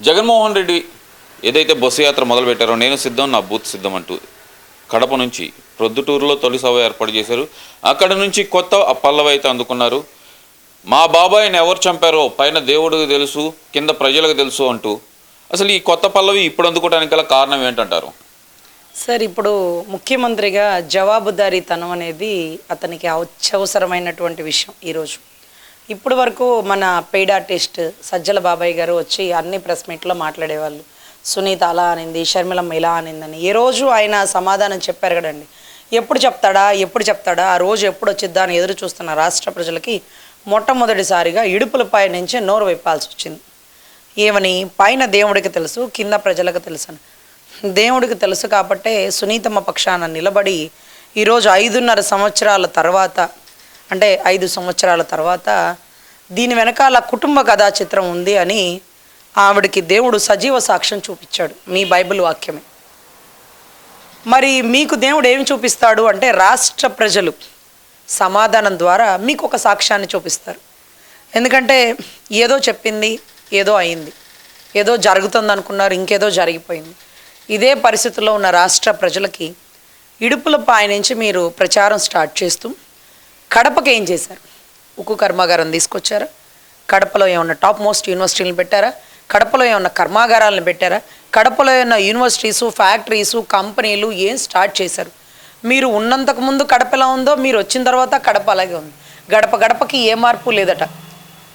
జగన్మోహన్ రెడ్డి ఏదైతే బస్సు యాత్ర మొదలుపెట్టారో నేను సిద్ధం నా బూత్ సిద్ధం అంటూ కడప నుంచి ప్రొద్దుటూరులో తొలి సభ ఏర్పాటు చేశారు. అక్కడ నుంచి కొత్త పల్లవి అయితే అందుకున్నారు. మా బాబాయిని ఎవరు చంపారో పైన దేవుడికి తెలుసు కింద ప్రజలకు తెలుసు అంటూ అసలు ఈ కొత్త పల్లవి ఇప్పుడు అందుకోవడానికి గల కారణం ఏంటంటారు? సార్ ఇప్పుడు ముఖ్యమంత్రిగా జవాబుదారీతనం అనేది అతనికి అత్యవసరమైనటువంటి విషయం ఈరోజు. ఇప్పటి వరకు మన పెయిడ్ ఆర్టిస్ట్ సజ్జల బాబాయ్ గారు వచ్చి అన్ని ప్రెస్ మీట్లో మాట్లాడేవాళ్ళు. సునీత అలా అనింది షర్మిలమ్మ ఇలా అనిందని. ఏ రోజు ఆయన సమాధానం చెప్పారు కదండి. ఎప్పుడు చెప్తాడా ఎప్పుడు చెప్తాడా ఆ రోజు ఎప్పుడు వచ్చిద్దా అని ఎదురు చూస్తున్న రాష్ట్ర ప్రజలకి మొట్టమొదటిసారిగా ఇడుపులపై నుంచే నోరు విప్పాల్సి వచ్చింది. ఏమని? పైన దేవుడికి తెలుసు కింద ప్రజలకు తెలుసు దేవుడికి తెలుసు కాబట్టే సునీతమ్మ పక్షాన నిలబడి ఈరోజు ఐదున్నర సంవత్సరాల తర్వాత అంటే ఐదు సంవత్సరాల తర్వాత దీని వెనకాల కుటుంబ కథా చిత్రం ఉంది అని ఆవిడకి దేవుడు సజీవ సాక్ష్యం చూపించాడు మీ బైబిల్ వాక్యమే. మరి మీకు దేవుడు ఏమి చూపిస్తాడు అంటే రాష్ట్ర ప్రజలు సమాధానం ద్వారా మీకు ఒక సాక్ష్యాన్ని చూపిస్తారు. ఎందుకంటే ఏదో చెప్పింది ఏదో అయింది ఏదో జరుగుతుంది అనుకున్నారు ఇంకేదో జరిగిపోయింది. ఇదే పరిస్థితుల్లో ఉన్న రాష్ట్ర ప్రజలకి ఇడుపుల పాయ నుంచి మీరు ప్రచారం స్టార్ట్ చేస్తూ కడపకి ఏం చేశారు? ఉక్కు కర్మాగారం తీసుకొచ్చారా? కడపలో ఏమన్నా టాప్ మోస్ట్ యూనివర్సిటీలను పెట్టారా? కడపలో ఏమన్నా కర్మాగారాలను పెట్టారా? కడపలో ఏమన్నా యూనివర్సిటీసు ఫ్యాక్టరీసు కంపెనీలు ఏం స్టార్ట్ చేశారు? మీరు ఉన్నంతకు ముందు కడప ఎలా ఉందో మీరు వచ్చిన తర్వాత కడప అలాగే ఉంది. గడప గడపకి ఏ మార్పు లేదట.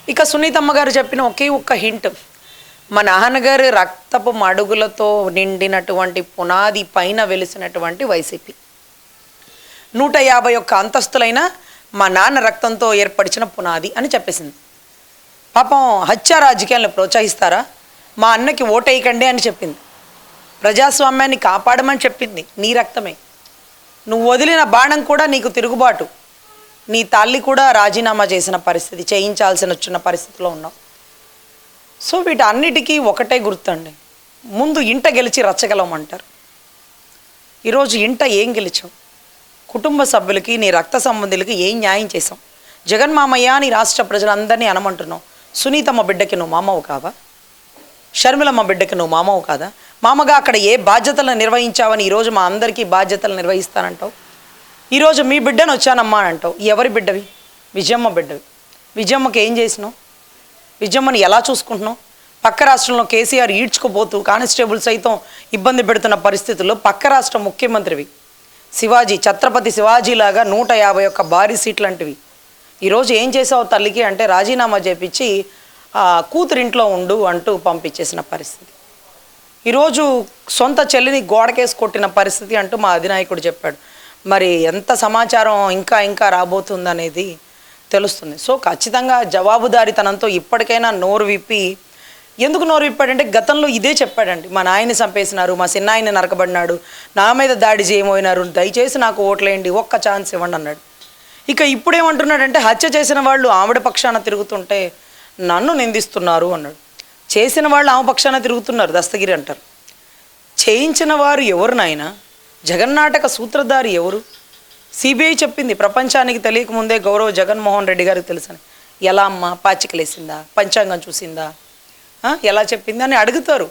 ఇక సునీతమ్మ గారు చెప్పిన ఒకే ఒక్క హింట్. మా నాన్నగారి రక్తపు మడుగులతో నిండినటువంటి పునాది పైన వెలిసినటువంటి వైసీపీ. నూట యాభై ఒక్క అంతస్తులైన మా నాన్న రక్తంతో ఏర్పరిచిన పునాది అని చెప్పేసింది. పాపం హత్య రాజకీయాలను ప్రోత్సహిస్తారా? మా అన్నకి ఓటేయకండి అని చెప్పింది. ప్రజాస్వామ్యాన్ని కాపాడమని చెప్పింది నీ రక్తమే. నువ్వు వదిలిన బాణం కూడా నీకు తిరుగుబాటు. నీ తల్లి కూడా రాజీనామా చేసిన పరిస్థితి చేయించాల్సిన వచ్చిన పరిస్థితిలో ఉన్నావు. సో వీటన్నిటికీ ఒకటే గుర్తండి. ముందు ఇంట గెలిచి రచ్చగలమంటారు. ఈరోజు ఇంట ఏం గెలిచావు కుటుంబ సభ్యులకి నీ రక్త సంబంధులకి ఏం న్యాయం చేసాం జగన్ మామయ్య నీ రాష్ట్ర ప్రజలందరినీ అనమంటున్నావు. సునీతమ్మ బిడ్డకి నువ్వు మామవు కావా? షర్మిలమ్మ బిడ్డకి నువ్వు మామవు కాదా? మామగా అక్కడ ఏ బాధ్యతలను నిర్వహించావని ఈరోజు మా అందరికీ బాధ్యతలు నిర్వహిస్తానంటావు? ఈరోజు మీ బిడ్డను వచ్చానమ్మా అని అంటావు. ఎవరి బిడ్డవి? విజయమ్మ బిడ్డవి. విజయమ్మకి ఏం చేసినావు? విజయమ్మని ఎలా చూసుకుంటున్నావు? పక్క రాష్ట్రంలో కేసీఆర్ ఈడ్చుకుపోతూ కానిస్టేబుల్ సైతం ఇబ్బంది పెడుతున్న పరిస్థితుల్లో పక్క రాష్ట్ర ముఖ్యమంత్రివి శివాజీ ఛత్రపతి శివాజీలాగా నూట యాభై ఒక్క భారీ సీట్లు లాంటివి ఈరోజు ఏం చేసావు తల్లికి అంటే రాజీనామా చేపించి ఆ, కూతురింట్లో ఉండు అంటూ పంపించేసిన పరిస్థితి. ఈరోజు సొంత చెల్లిని గోడకేసి కొట్టిన పరిస్థితి అంటూ మా అధినాయకుడు చెప్పాడు. మరి ఎంత సమాచారం ఇంకా ఇంకా రాబోతుందనేది తెలుస్తుంది. సో ఖచ్చితంగా జవాబుదారీతనంతో ఇప్పటికైనా నోరు విప్పి ఎందుకు నోరు విప్పాడంటే గతంలో ఇదే చెప్పాడండి. మా నాయన్ని చంపేసినారు మా చిన్నాయన్ని నరకబడినాడు నా మీద దాడి చేయమోయినారు దయచేసి నాకు ఓట్లేయండి ఒక్క ఛాన్స్ ఇవ్వండి అన్నాడు. ఇక ఇప్పుడేమంటున్నాడంటే హత్య చేసిన వాళ్ళు ఆవిడ పక్షాన తిరుగుతుంటే నన్ను నిందిస్తున్నారు అన్నాడు. చేసిన వాళ్ళు ఆమె పక్షాన తిరుగుతున్నారు దస్తగిరి అంటారు. చేయించిన వారు ఎవరు నాయన? జగన్నాటక సూత్రధారి ఎవరు? సిబిఐ చెప్పింది ప్రపంచానికి తెలియకముందే గౌరవ జగన్మోహన్ రెడ్డి గారికి తెలుసని. ఎలా అమ్మా? పాచికలేసిందా? పంచాంగం చూసిందా? ఎలా చెప్పింది అని అడుగుతారు.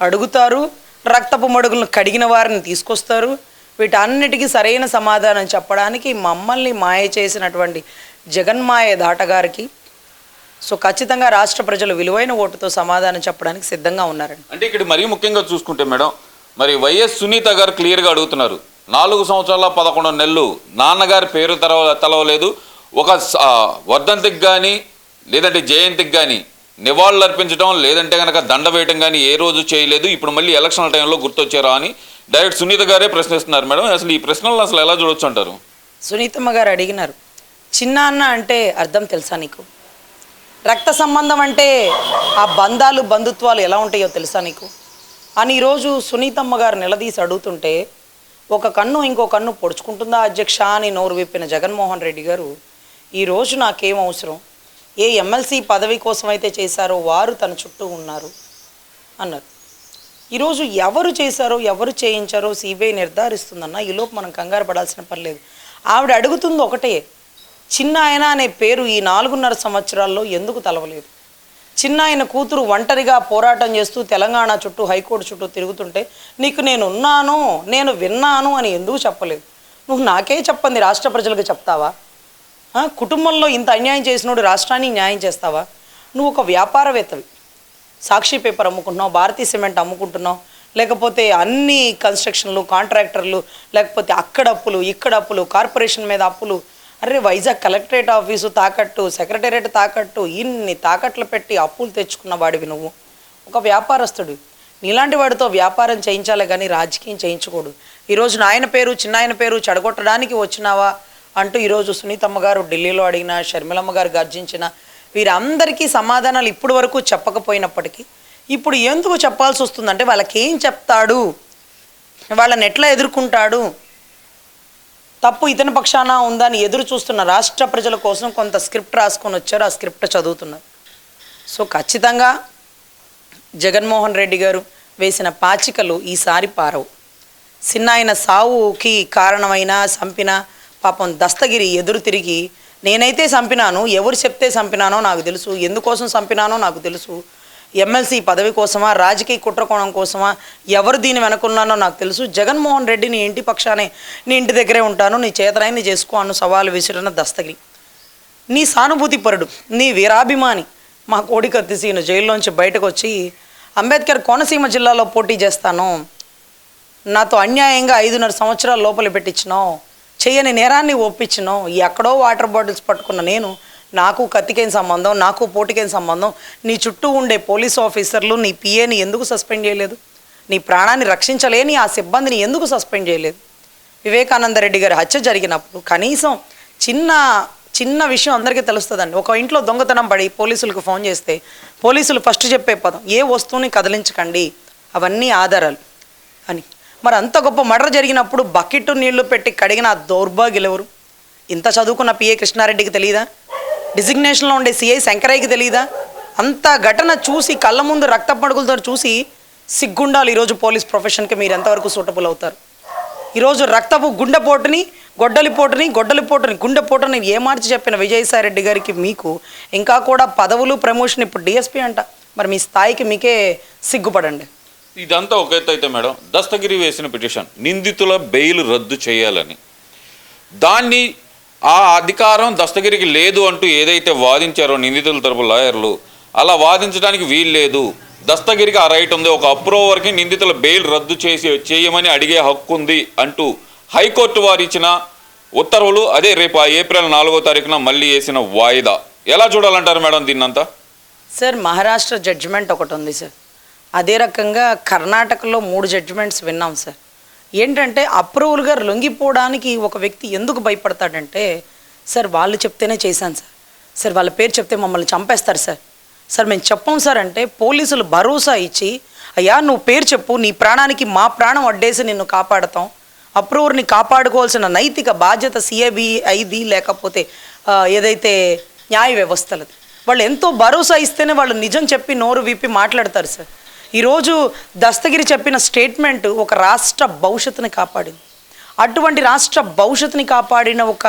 అడుగుతారు రక్తపు మడుగులను కడిగిన వారిని తీసుకొస్తారు. వీటన్నిటికీ సరైన సమాధానం చెప్పడానికి మమ్మల్ని మాయ చేసినటువంటి జగన్మాయ దాటగారికి సో ఖచ్చితంగా రాష్ట్ర ప్రజలు విలువైన ఓటుతో సమాధానం చెప్పడానికి సిద్ధంగా ఉన్నారండి. అంటే ఇక్కడ మరీ ముఖ్యంగా చూసుకుంటే మేడం మరి వైఎస్ సునీత గారు క్లియర్గా అడుగుతున్నారు. నాలుగు సంవత్సరాల పదకొండు నెలలు నాన్నగారి పేరు తలవ తలవలేదు. ఒక స- వర్ధంతికి కానీ లేదంటే జయంతికి కానీ నివాళులర్పించడం లేదంటే కనుక దండ వేయటం కానీ ఏ రోజు చేయలేదు. ఇప్పుడు మళ్ళీ ఎలక్షన్ల టైంలో గుర్తొచ్చారా అని డైరెక్ట్ సునీత గారే ప్రశ్నిస్తున్నారు మేడం. అసలు ఈ ప్రశ్నలను అసలు ఎలా చూడొచ్చు అంటారు? సునీతమ్మ గారు అడిగినారు చిన్న అన్న అంటే అర్థం తెలుసా నీకు? రక్త సంబంధం అంటే ఆ బంధాలు బంధుత్వాలు ఎలా ఉంటాయో తెలుసా నీకు? అని ఈరోజు సునీతమ్మ గారు నిలదీసి అడుగుతుంటే ఒక కన్ను ఇంకో కన్ను పొడుచుకుంటుందా అధ్యక్ష? అని నోరు విప్పిన జగన్మోహన్ రెడ్డి గారు ఈరోజు నాకేం అవసరం? ఏ ఎమ్మెల్సీ పదవి కోసం అయితే చేశారో వారు తన చుట్టూ ఉన్నారు అన్నారు. ఈరోజు ఎవరు చేశారో ఎవరు చేయించారో సిబిఐ నిర్ధారిస్తుందన్న ఈలోపు మనం కంగారు పడాల్సిన పని లేదు. ఆవిడ అడుగుతుంది ఒకటే చిన్న ఆయన అనే పేరు ఈ నాలుగున్నర సంవత్సరాల్లో ఎందుకు తలవలేదు? చిన్న ఆయన కూతురు ఒంటరిగా పోరాటం చేస్తూ తెలంగాణ చుట్టూ హైకోర్టు చుట్టూ తిరుగుతుంటే నీకు నేను ఉన్నాను నేను విన్నాను అని ఎందుకు చెప్పలేదు? నువ్వు నాకే చెప్పండి రాష్ట్ర ప్రజలకు చెప్తావా? కుటుంబంలో ఇంత అన్యాయం చేసినోడు రాష్ట్రానికి న్యాయం చేస్తావా? నువ్వు ఒక వ్యాపారవేత్తవి. సాక్షి పేపర్ అమ్ముకుంటున్నావు భారతీ సిమెంట్ అమ్ముకుంటున్నావు లేకపోతే అన్ని కన్స్ట్రక్షన్లు కాంట్రాక్టర్లు లేకపోతే అక్కడ అప్పులు ఇక్కడ అప్పులు కార్పొరేషన్ మీద అప్పులు. అరే వైజాగ్ కలెక్టరేట్ ఆఫీసు తాకట్టు సెక్రటేరియట్ తాకట్టు ఇన్ని తాకట్లు పెట్టి అప్పులు తెచ్చుకున్న వాడివి నువ్వు. ఒక వ్యాపారస్తుడు. నీలాంటి వాడితో వ్యాపారం చేయించాలి కానీ రాజకీయం చేయించకూడదు ఈరోజు నాయన పేరు చిన్నాయన పేరు చెడగొట్టడానికి వచ్చినావా? అంటూ ఈరోజు సునీతమ్మ గారు ఢిల్లీలో అడిగిన షర్మిలమ్మ గారు గర్జించిన వీరందరికీ సమాధానాలు ఇప్పటి వరకు చెప్పకపోయినప్పటికీ ఇప్పుడు ఎందుకు చెప్పాల్సి వస్తుందంటే వాళ్ళకేం చెప్తాడు? వాళ్ళని ఎట్లా ఎదుర్కొంటాడు? తప్పు ఇతని పక్షాన ఉందని ఎదురు చూస్తున్న రాష్ట్ర ప్రజల కోసం కొంత స్క్రిప్ట్ రాసుకొని వచ్చారు. ఆ స్క్రిప్ట్ చదువుతున్నారు. సో ఖచ్చితంగా జగన్మోహన్ రెడ్డి గారు వేసిన పాచికలు ఈసారి పారవు. సిన్నాయన సావుకి కారణమైన చంపిన పాపం దస్తగిరి ఎదురు తిరిగి నేనైతే చంపినాను ఎవరు చెప్తే చంపినానో నాకు తెలుసు ఎందుకోసం చంపినానో నాకు తెలుసు. ఎమ్మెల్సీ పదవి కోసమా రాజకీయ కుట్రకోణం కోసమా ఎవరు దీని వెనకున్నానో నాకు తెలుసు. జగన్మోహన్ రెడ్డి నీ ఇంటి పక్షానే నీ ఇంటి దగ్గరే ఉంటాను నీ చేతనైంది చేసుకో సవాలు విసిరిన దస్తగిరి. నీ సానుభూతి పరుడు నీ వీరాభిమాని మా కోడి కత్తిసీను జైల్లోంచి బయటకు వచ్చి అంబేద్కర్ కోనసీమ జిల్లాలో పోటీ చేస్తాను. నాతో అన్యాయంగా ఐదున్నర సంవత్సరాల లోపల పెట్టించినావు. చేయని నేరాన్ని ఒప్పించను ఎక్కడో వాటర్ బాటిల్స్ పట్టుకున్న నేను నాకు కత్తికేం సంబంధం నాకు పోటీకేం సంబంధం నీ చుట్టూ ఉండే పోలీస్ ఆఫీసర్లు నీ పిఏని ఎందుకు సస్పెండ్ చేయలేదు? నీ ప్రాణాన్ని రక్షించలేని ఆ సిబ్బందిని ఎందుకు సస్పెండ్ చేయలేదు? వివేకానంద రెడ్డి గారి హత్య జరిగినప్పుడు కనీసం చిన్న చిన్న విషయం అందరికీ తెలుస్తుందండి. ఒక ఇంట్లో దొంగతనం పడి పోలీసులకు ఫోన్ చేస్తే పోలీసులు ఫస్ట్ చెప్పే పదం ఏ వస్తువుని కదిలించకండి అవన్నీ ఆధారాలు అని. మరి అంత గొప్ప మర్డర్ జరిగినప్పుడు బకెట్ నీళ్ళు పెట్టి కడిగిన దౌర్భాగ్యులెవరు ఇంత చదువుకున్న పిఏ కృష్ణారెడ్డికి తెలియదా డిజిగ్నేషన్లో ఉండే సిఐ శంకరయ్యకి తెలియదా అంత ఘటన చూసి కళ్ళ ముందు రక్త పడుగులతో చూసి సిగ్గుండాలి ఈరోజు పోలీస్ ప్రొఫెషన్కి మీరు ఎంతవరకు సూటబుల్ అవుతారు? ఈరోజు రక్తపు గుండెపోటుని గొడ్డలిపోటుని గొడ్డలిపోటుని గుండెపోటుని ఏమార్చి చెప్పిన విజయసాయి రెడ్డి గారికి మీకు ఇంకా కూడా పదవులు ప్రమోషన్ ఇప్పుడు డిఎస్పీ అంట. మరి మీ స్థాయికి మీకే సిగ్గుపడండి. ఇదంతా ఒక ఎత్తు అయితే మేడం దస్తగిరి వేసిన పిటిషన్ నిందితుల బెయిల్ రద్దు చేయాలని. దాన్ని ఆ అధికారం దస్తగిరికి లేదు అంటూ ఏదైతే వాదించారో నిందితుల తరపు లాయర్లు అలా వాదించడానికి వీలు లేదు. దస్తగిరికి ఆ రైట్ ఉంది ఒక అప్రూవర్కి నిందితుల బెయిల్ రద్దు చేసి చేయమని అడిగే హక్కు ఉంది అంటూ హైకోర్టు వారు ఇచ్చిన ఉత్తర్వులు అదే రేపు ఆ ఏప్రిల్ నాలుగో తారీఖున మళ్ళీ వేసిన వాయిదా. ఎలా చూడాలంటారు మేడం దీన్నంతా? సార్ మహారాష్ట్ర జడ్జిమెంట్ ఒకటి ఉంది సార్. అదే రకంగా కర్ణాటకలో మూడు జడ్జిమెంట్స్ విన్నాం సార్ ఏంటంటే అప్రూవల్గా లొంగిపోవడానికి ఒక వ్యక్తి ఎందుకు భయపడతాడంటే సార్ వాళ్ళు చెప్తేనే చేశాను సార్ సార్ వాళ్ళ పేరు చెప్తే మమ్మల్ని చంపేస్తారు సార్ సార్ మేము చెప్పం సార్ అంటే పోలీసులు భరోసా ఇచ్చి అయ్యా నువ్వు పేరు చెప్పు నీ ప్రాణానికి మా ప్రాణం అడ్డేసి నిన్ను కాపాడతాం. అప్రూవర్ని కాపాడుకోవాల్సిన నైతిక బాధ్యత సిఐబిఐది లేకపోతే ఏదైతే న్యాయ వ్యవస్థలది. వాళ్ళు ఎంతో భరోసా ఇస్తేనే వాళ్ళు నిజం చెప్పి నోరు విప్పి మాట్లాడతారు సార్ ఈరోజు దస్తగిరి చెప్పిన స్టేట్మెంట్ ఒక రాష్ట్ర భవిష్యత్తుని కాపాడింది. అటువంటి రాష్ట్ర భవిష్యత్తుని కాపాడిన ఒక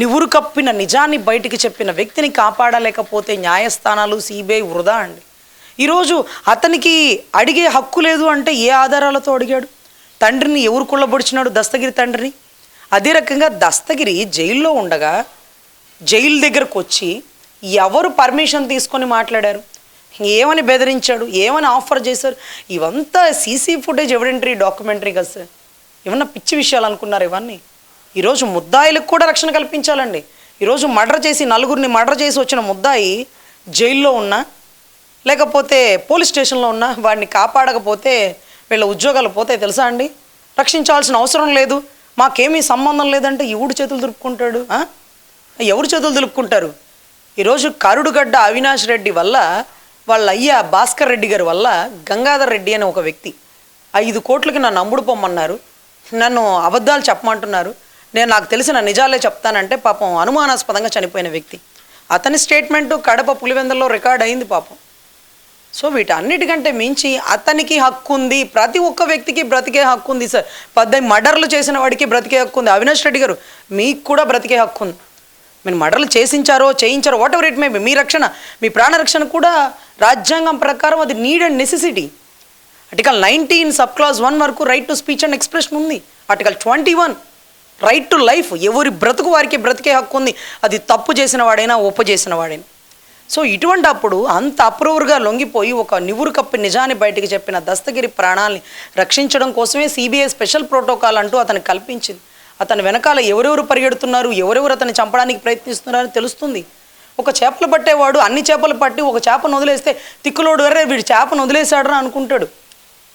నివురు కప్పిన నిజాన్ని బయటికి చెప్పిన వ్యక్తిని కాపాడలేకపోతే న్యాయస్థానాలు సిబిఐ వృధా అండి. ఈరోజు అతనికి అడిగే హక్కు లేదు అంటే ఏ ఆధారాలతో అడిగాడు? తండ్రిని ఎవరు కుళ్ళబొడిచినాడు దస్తగిరి తండ్రిని? అదే రకంగా దస్తగిరి జైల్లో ఉండగా జైలు దగ్గరకు వచ్చి ఎవరు పర్మిషన్ తీసుకొని మాట్లాడారు? ఏమని బెదిరించాడు? ఏమని ఆఫర్ చేశారు? ఇవంతా సీసీ ఫుటేజ్ ఎవిడెంటరీ డాక్యుమెంటరీ కదా సార్. ఏమన్నా పిచ్చి విషయాలు అనుకున్నారు ఇవన్నీ? ఈరోజు ముద్దాయిలకు కూడా రక్షణ కల్పించాలండి. ఈరోజు మర్డర్ చేసి నలుగురిని మర్డర్ చేసి వచ్చిన ముద్దాయి జైల్లో ఉన్నా లేకపోతే పోలీస్ స్టేషన్లో ఉన్నా వాడిని కాపాడకపోతే వీళ్ళ ఉద్యోగాలు పోతాయి తెలుసా అండి? రక్షించాల్సిన అవసరం లేదు. మాకేమీ సంబంధం లేదంటే ఎవడు చేతులు దులుపుకుంటాడు ఎవరు చేతులు దులుపుకుంటారు? ఈరోజు కరుడుగడ్డ అవినాష్ రెడ్డి వల్ల వాళ్ళ అయ్య భాస్కర్ రెడ్డి గారి వల్ల గంగాధర్ రెడ్డి అనే ఒక వ్యక్తి ఐదు కోట్లకి నన్ను అమ్ముడు పొమ్మన్నారు. నన్ను అబద్ధాలు చెప్పమంటున్నారు. నేను నాకు తెలిసిన నిజాలే చెప్తానంటే పాపం అనుమానాస్పదంగా చనిపోయిన వ్యక్తి. అతని స్టేట్మెంటు కడప పులివెందల్లో రికార్డ్ అయింది పాపం. సో వీటన్నిటికంటే మించి అతనికి హక్కు ఉంది. ప్రతి ఒక్క వ్యక్తికి బ్రతికే హక్కు ఉంది సార్. పద్దెనిమిది మర్డర్లు చేసిన వాడికి బ్రతికే హక్కు ఉంది. అవినాష్ రెడ్డి గారు మీకు కూడా బ్రతికే హక్కు ఉంది. మీరు మర్డర్లు చేసించారో చేయించారో whatever it may be మీ రక్షణ మీ ప్రాణ రక్షణ కూడా రాజ్యాంగం ప్రకారం అది need and necessity article nineteen sub clause one వరకు right to speech and expression ఉంది. Article twenty one right to life ఎవరి బ్రతుకు వారికి బ్రతికే హక్కు ఉంది. అది తప్పు చేసిన వాడైనా ఒప్పు చేసిన వాడైనా. సో ఇటువంటి అప్పుడు అంత అప్రూవర్గా లొంగిపోయి ఒక నివురు కప్పి నిజాన్ని బయటికి చెప్పిన దస్తగిరి ప్రాణాల్ని రక్షించడం కోసమే సిబిఐ స్పెషల్ ప్రోటోకాల్ అంటూ అతను కల్పించింది. అతని వెనకాల ఎవరెవరు పరిగెడుతున్నారు ఎవరెవరు అతన్ని చంపడానికి ప్రయత్నిస్తున్నారని తెలుస్తుంది. ఒక చేపలు పట్టేవాడు అన్ని చేపలు పట్టి ఒక చేపను వదిలేస్తే తిక్కులోడు అరే వీడు చేపను వదిలేశాడు అనుకుంటాడు.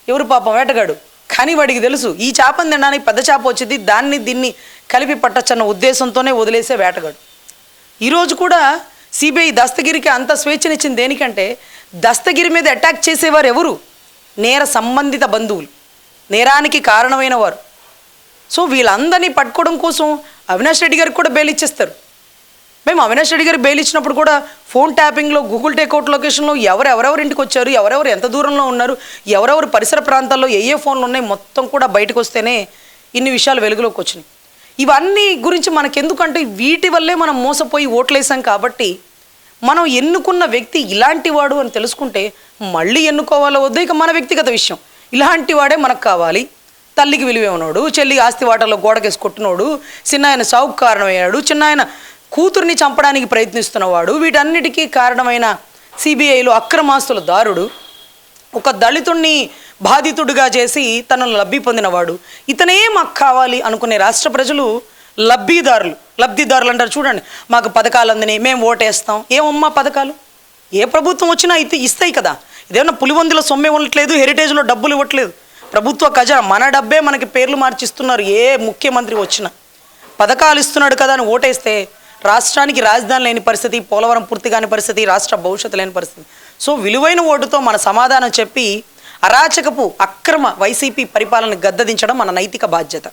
ఎవరు పాపం వేటగాడు? కానీ వాడికి తెలుసు ఈ చేపను తినడానికి పెద్ద చేప వచ్చింది దాన్ని దీన్ని కలిపి పట్టచ్చన్న ఉద్దేశంతోనే వదిలేసే వేటగాడు. ఈరోజు కూడా సిబిఐ దస్తగిరికి అంత స్వేచ్ఛనిచ్చింది దేనికంటే దస్తగిరి మీద అటాక్ చేసేవారు ఎవరు నేర సంబంధిత బంధువులు. నేరానికి కారణమైన వారు సో వీళ్ళందరినీ పట్టుకోవడం కోసం అవినాష్ రెడ్డి గారికి కూడా బెయిల్ ఇచ్చేస్తారు. మేము అవినాష్ రెడ్డి గారు బెయిల్ ఇచ్చినప్పుడు కూడా ఫోన్ ట్యాపింగ్లో గూగుల్ టేక్అవుట్ లొకేషన్లో ఎవరెవరెవరు ఇంటికి వచ్చారు ఎవరెవరు ఎంత దూరంలో ఉన్నారు ఎవరెవరు పరిసర ప్రాంతాల్లో ఏ ఏ ఫోన్లు ఉన్నాయి మొత్తం కూడా బయటకు వస్తేనే ఇన్ని విషయాలు వెలుగులోకి వచ్చినాయి. ఇవన్నీ గురించి మనకెందుకంటే వీటి వల్లే మనం మోసపోయి ఓట్లేసాం కాబట్టి మనం ఎన్నుకున్న వ్యక్తి ఇలాంటి వాడు అని తెలుసుకుంటే మళ్ళీ ఎన్నుకోవాలో వద్దు ఇక మన వ్యక్తిగత విషయం. ఇలాంటి వాడే మనకు కావాలి. తల్లికి విలువే ఉన్నాడు చెల్లి ఆస్తి వాటలో గోడకేసి కొట్టినోడు చిన్న ఆయన సావుకు కారణమయ్యాడు చిన్న ఆయన కూతుర్ని చంపడానికి ప్రయత్నిస్తున్నవాడు వీటన్నిటికీ కారణమైన సిబిఐలో అక్రమాస్తుల దారుడు ఒక దళితుణ్ణి బాధితుడిగా చేసి తనను లబ్ధి పొందినవాడు. ఇతనే మాకు కావాలి అనుకునే రాష్ట్ర ప్రజలు లబ్ధిదారులు లబ్ధిదారులు అంటారు. చూడండి మాకు పథకాలు అందినాయి మేము ఓటేస్తాం. ఏమమ్మా పథకాలు? ఏ ప్రభుత్వం వచ్చినా అయితే ఇస్తాయి కదా. ఇదేమన్నా పులివందుల సొమ్మె ఉండట్లేదు హెరిటేజ్లో డబ్బులు ఇవ్వట్లేదు. ప్రభుత్వ ఖజానా మన డబ్బే మనకి పేర్లు మార్చిస్తున్నారు. ఏ ముఖ్యమంత్రి వచ్చినా. పథకాలు ఇస్తున్నాడు కదా అని ఓటేస్తే రాష్ట్రానికి రాజధాని లేని పరిస్థితి పోలవరం పూర్తి కాని పరిస్థితి రాష్ట్ర భవిష్యత్తు లేని పరిస్థితి. సో విలువైన ఓటుతో మన సమాధానం చెప్పి అరాచకపు అక్రమ వైసీపీ పరిపాలన గద్దదించడం మన నైతిక బాధ్యత.